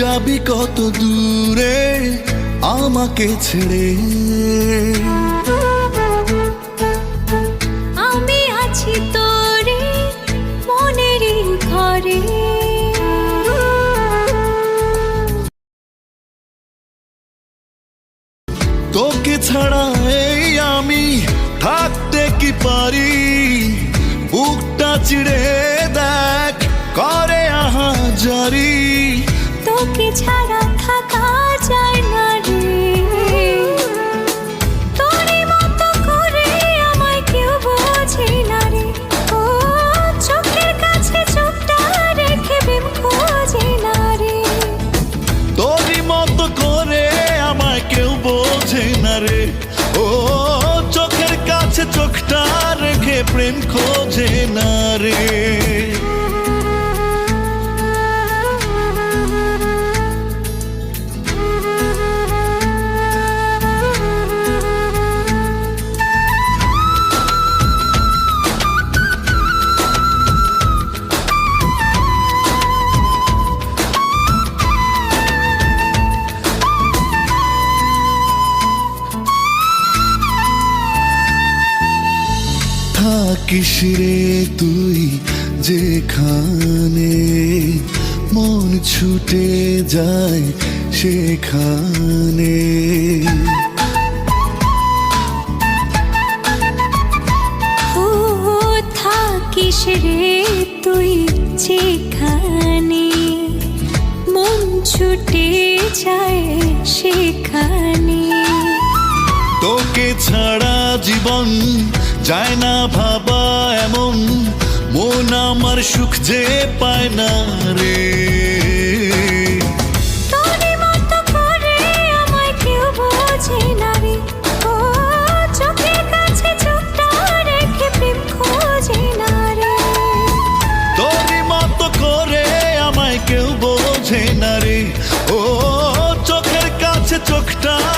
যাবি কত দূরে আমাকে ছেড়ে? আমি আছি তোরে মনেরই ঘরে। তোকে ছাড়া এই আমি থাকতে কি পারি? বুকটা চিড়ে রে। ও চোখের কাছে চোখটা রেখে প্রেম খোঁজে। থাকিস রে তুই যেখানে মন ছুটে যায় সেখানে। থাকিস রে তুই যেখানে মন ছুটে যায় সেখানে। তোকে ছাড়া জীবন যায় না ভাবা এমন। মন আমার সুখ যে পায় না রে। চোখটা